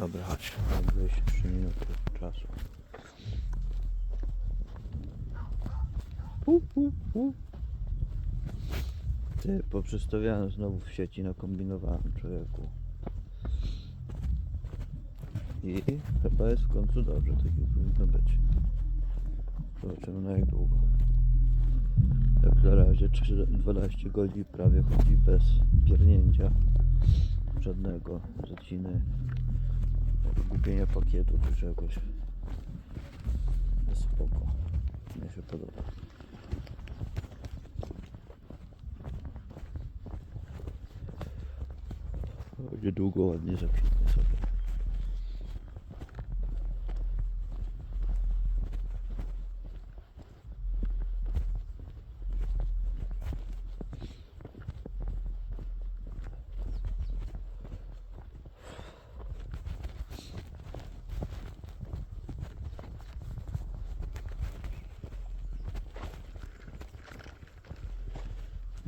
Dobra, chodź. Mam 23 minuty czasu. Ty, poprzestawiałem znowu w sieci, nakombinowałem człowieku. I chyba jest w końcu dobrze, tak jak powinno być. Zobaczymy na jak długo. Jak na razie 3, 12 godzin prawie chodzi bez piernięcia żadnego zaciny gubienia pakietu czy czegoś. Jest spoko. Mnie się podoba. Niedługo ładnie zakwitnie sobie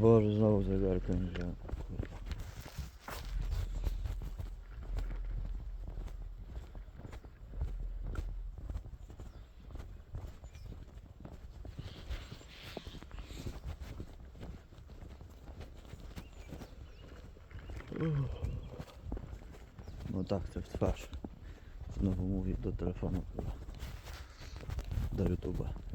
Boże, znowu zegarka nie. No tak, chcę w twarz. Znowu mówię do telefonu. Do YouTube'a.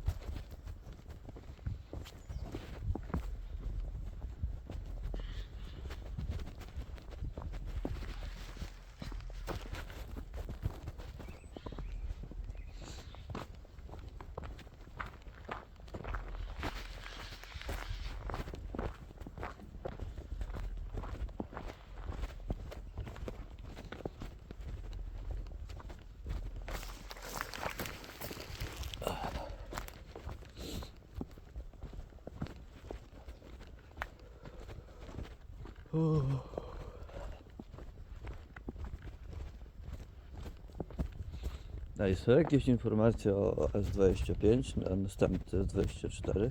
A są jakieś informacje o S25, a następny S24?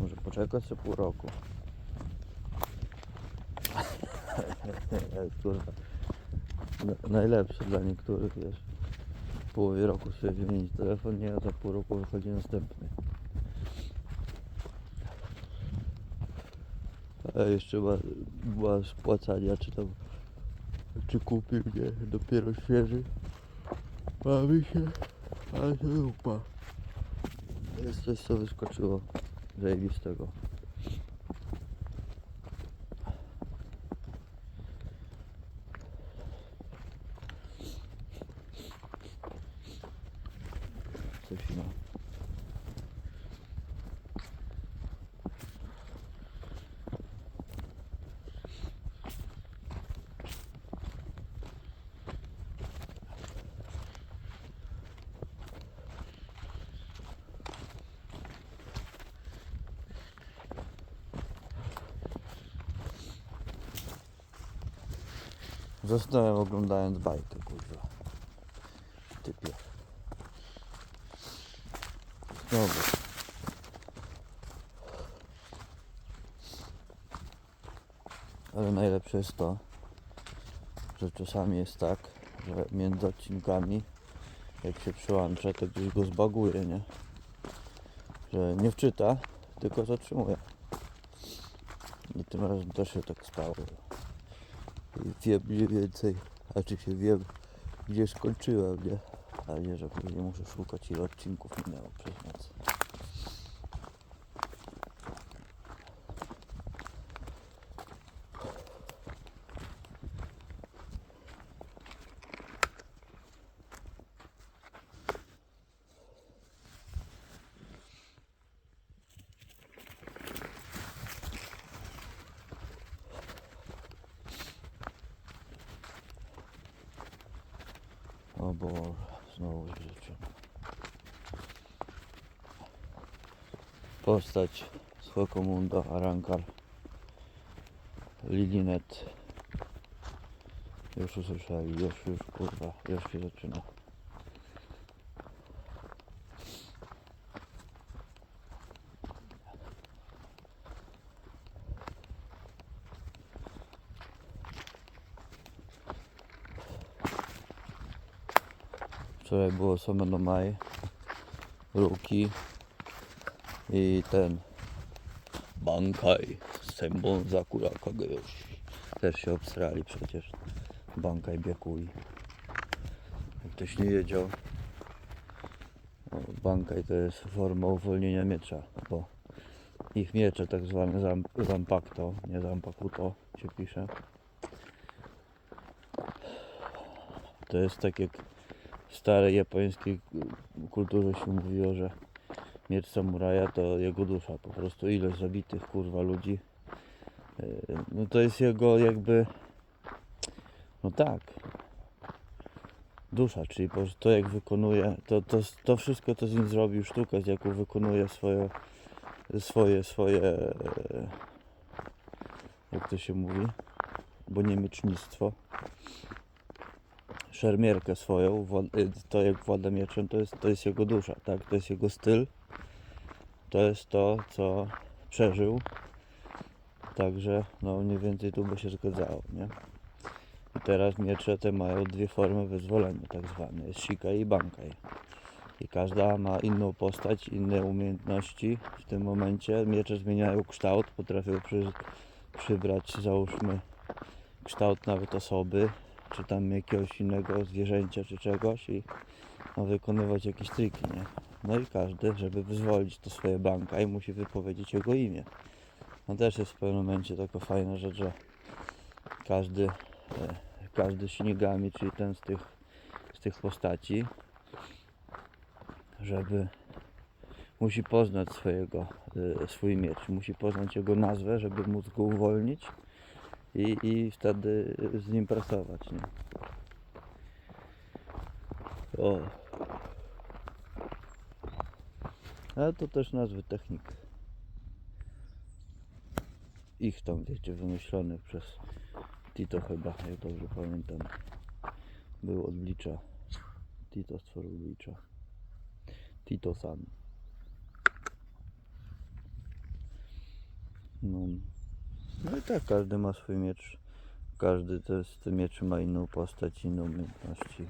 Może poczekać sobie pół roku. Kurwa. Na- Najlepsze dla niektórych wiesz. W połowie roku sobie wymienić telefon, nie, a za pół roku wychodzi następny. A jeszcze ma spłacania, czy tam, czy kupił, nie, dopiero świeży. Bawi się, ale się dupa. Jest coś, co wyskoczyło zajebistego. Coś ma. Zasnąłem oglądając bajkę, kurwa. Typie. Znowu. Ale najlepsze jest to, że czasami jest tak, że między odcinkami, jak się przyłącza, to gdzieś go zbaguje, nie? Że nie wczyta, tylko zatrzymuje. I tym razem też się tak stało. Wiem mniej więcej, a czy się wiem, gdzie skończyłem, nie? A nie, że później muszę szukać ile odcinków minęło przez noc. Boże, znowu rzeczy. Postać z Hokomunda, Arankar, Lilinet. Już usłyszeli, już, już kurwa, już się zaczyna. Wczoraj było Someno Maj, Ruki i ten Bankaj Sembon Zakura Kageyoshi. Też się obsrali przecież. Bankaj Biakui. Jak ktoś nie wiedział, o, Bankaj to jest forma uwolnienia miecza, bo ich miecze tak zwane zam, Zampakto, nie Zampakuto się pisze. To jest tak jak starej japońskiej kulturze się mówiło, że miecz samuraja to jego dusza, po prostu. Ilość zabitych kurwa ludzi. Yy, No to jest jego jakby, no tak, dusza, czyli to jak wykonuje, to, to, to wszystko co z nim zrobił, sztuka jaką wykonuje swoje, swoje, swoje, e, jak to się mówi, bo nie szermierkę swoją, y, to jak włada mieczem, to jest, to jest jego dusza, tak? To jest jego styl, to jest to, co przeżył, także no mniej więcej tu by się zgadzało, nie? I teraz miecze te mają dwie formy wyzwolenia, tak zwane, jest shika i bankaj. I każda ma inną postać, inne umiejętności. W tym momencie miecze zmieniają kształt, potrafią przy, przybrać, załóżmy, kształt nawet osoby, czy tam jakiegoś innego zwierzęcia, czy czegoś i wykonywać jakieś triki, nie? No i każdy, żeby wyzwolić to swoje banka i musi wypowiedzieć jego imię. No też jest w pewnym momencie taka fajna rzecz, że każdy, e, każdy Shinigami, czyli ten z tych, z tych postaci, żeby musi poznać swojego, e, swój miecz, musi poznać jego nazwę, żeby móc go uwolnić i, i wtedy z nim pracować, nie? O. Ale to też nazwy technik. Ich tam, wiecie, wymyślonych przez Tito chyba, jak dobrze pamiętam. Był od Blicza. Tito stworzył Blicza. Tito San. No. No i tak, każdy ma swój miecz. Każdy to z tym mieczy ma inną postać, inne umiejętności.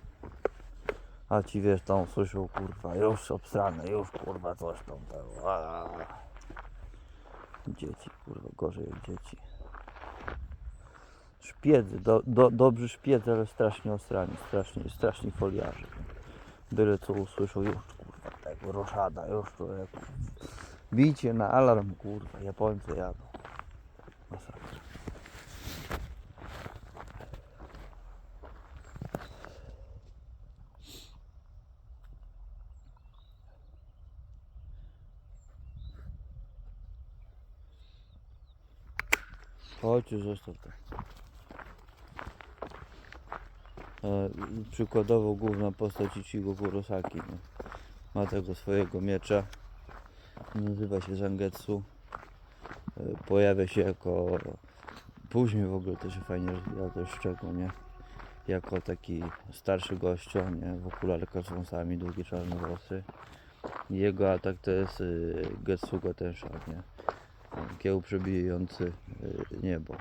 A ci wiesz, tam słyszą kurwa, już obsrane, już kurwa coś tam. a. Dzieci, kurwa, gorzej jak dzieci. Szpiedzy, do, do, dobrzy szpiedzy, ale strasznie osrani, strasznie, straszni foliarze. Byle co usłyszą, już kurwa, tego roszada, już człowiek. Bijcie na alarm, kurwa, Japońcy jadą. Chodź, już zostaw to. E, przykładowo główna postać Ichigo Kurosaki. No. Ma tego swojego miecza. Nazywa się Zangetsu. E, pojawia się jako... Później w ogóle się fajnie rozwija też szczególnie. Jako taki starszy gościu, nie? W okularkach z wąsami, długie czarne włosy. Jego atak to jest y, Getsuga Tensha, nie? Kieł przebijający y, niebo.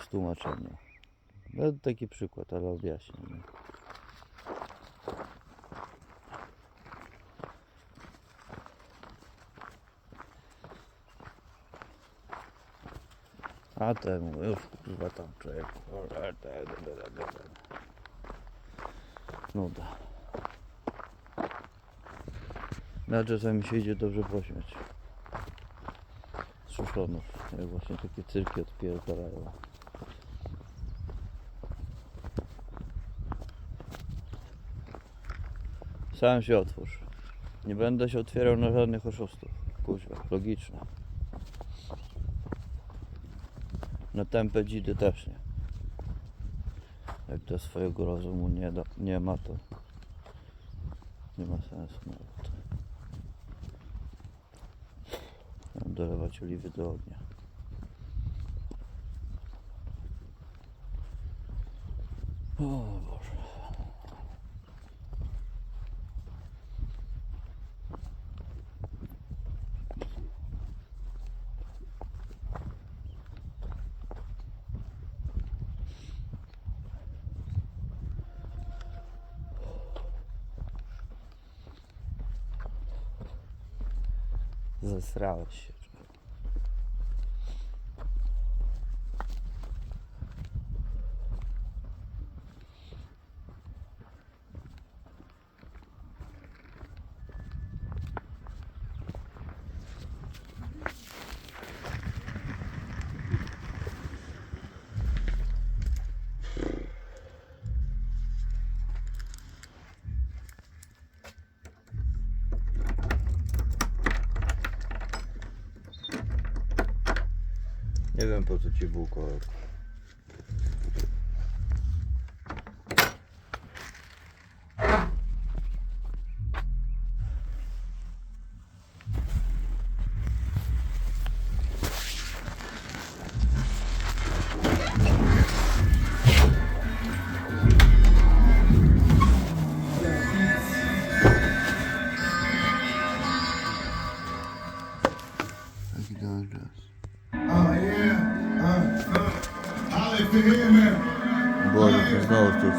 Z tłumaczeniem. No taki przykład, ale objaśnię. nie? A temu już kurwa tam człowiek. Nuda. No czasami się idzie dobrze pośmiać. Jak właśnie takie cyrki odpierdalają. Sam się otwórz. Nie będę się otwierał na żadnych oszustów. Kuźwa, logiczne. Na tempę dzidy też nie. Jak to swojego rozumu nie, nie ma, to nie ma sensu nawet. dolewać oliwy do ognia. O Boże. Zesrałeś się. Nie wiem po co ci bułko.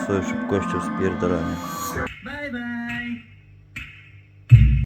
голосує, щоб коштів з пірдарами.